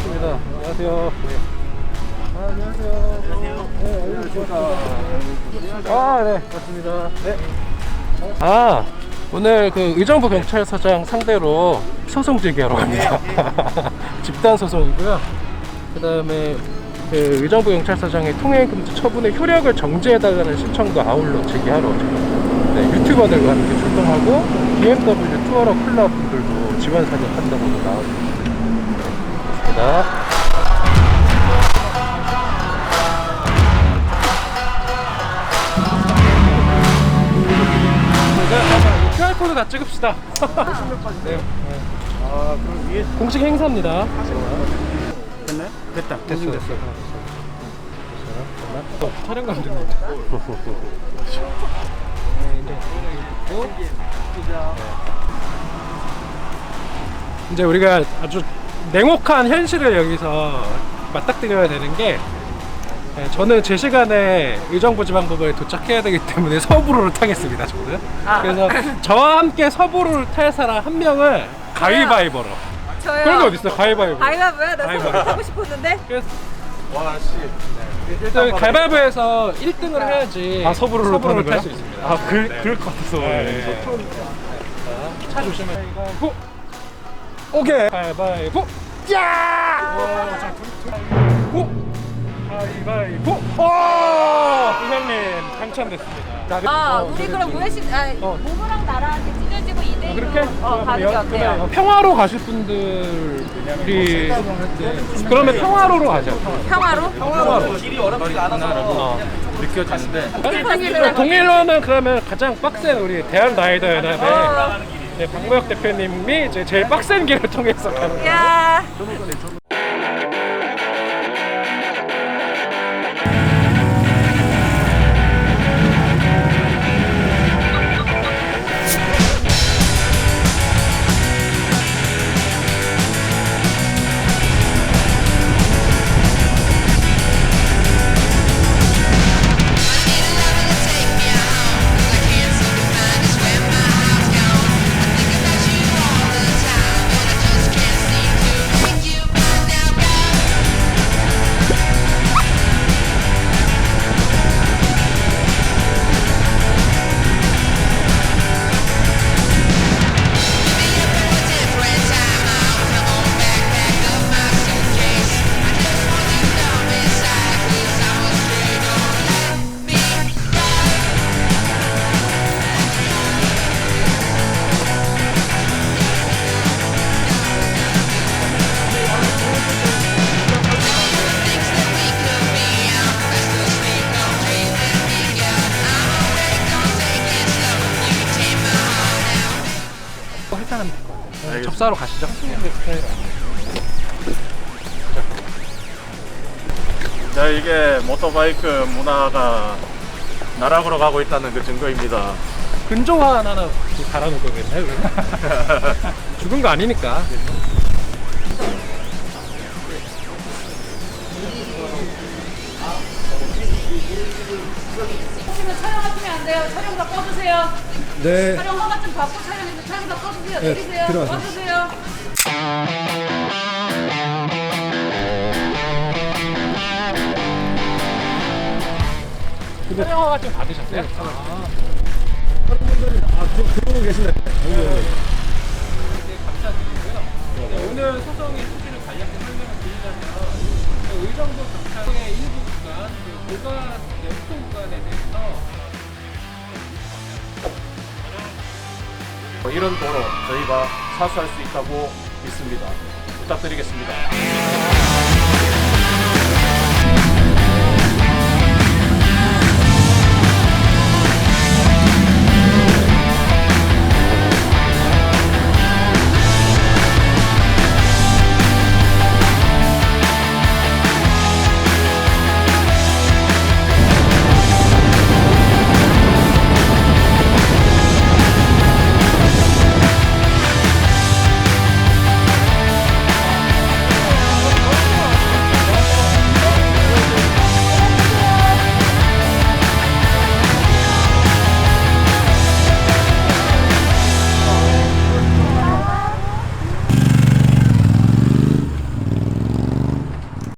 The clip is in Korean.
반갑습니다. 안녕하세요. 네. 아, 안녕하세요. 안녕하세요. 네, 안녕하십니까. 아, 네. 반갑습니다. 네. 아, 오늘 그 의정부 경찰서장 상대로 소송 제기하러 갑니다. 집단 소송이고요. 그다음에 그 의정부 경찰서장의 통행 금지 처분의 효력을 정지해달라는 신청도 아울러 제기하러 네, 유튜버들과 함께 출동하고 BMW 투어러 클럽 분들도 지원 사격한다고 나왔습니다. 고맙습니다. 네, QR코드 다 찍읍시다. 네. 아 그럼 위에 공식 행사입니다. 됐나요? 됐다. 됐어, 됐어. 어, 촬영 감독님. 이제 우리가 아주 냉혹한 현실을 여기서 맞닥뜨려야 되는 게 네, 저는 제 시간에 의정부 지방법원에 도착해야 되기 때문에 서부로를 타겠습니다. 저는. 그래서 저와 함께 서부로를 탈 사람 한 명을 가위바위보로. 저요. 그런 거 어디 있어? 가위바위보. 가위바위보야? 나 가위바위보. 서울 타고 싶었는데. 그래서 와 씨. 일단 가위바위보에서 1등을 해야지 아 서부로로 타는 거야? 탈수 있습니다. 아 그, 네. 그럴 것 같아서. 네. 차 조심해. 가위바위보. 오케이. 가위바위보. 야! 가위바위보. 가위바위보. 오! 이장님 당첨됐습니다. 아, 우리 그럼 우회식, 아, 어. 모모랑 나랑 이렇게 찢어지고 2대1로 그렇게 어, 가는 게 그러면 어때요? 평화로 가실 분들이 그러면 평화로로 가죠. 평화로? 평화로. 길이 어렵지가 않아서 느껴지는데. 동일로는 동일로는 그러면 가장 빡센 우리 대한 라이더 연합의 어. 네, 박모혁 대표님이 제일 빡센 길을 통해서 가는 거예요. 야. 네, 접수하러 가시죠. 자 이게 모터바이크 문화가 나락으로 가고 있다는 그 증거입니다. 근조화 하나 달아놓을 거겠네. 죽은 거 아니니까. 혹시나 촬영하시면 안 돼요. 촬영 다 꺼주세요. 네. 촬영 허가 좀 받고 촬영해서 촬영 다 꺼주세요. 네, 내리세요. 들어가세요. 꺼주세요. 촬영 허가 좀 받으셨어요? 들어오고 계시네. 네, 오늘 소송의 취지를 간략히 설명을 드리자면 그 의정부 경찰의 일부 구간, 그 구간 연통 구간에 대해서 이런 도로 저희가 사수할 수 있다고 믿습니다. 부탁드리겠습니다.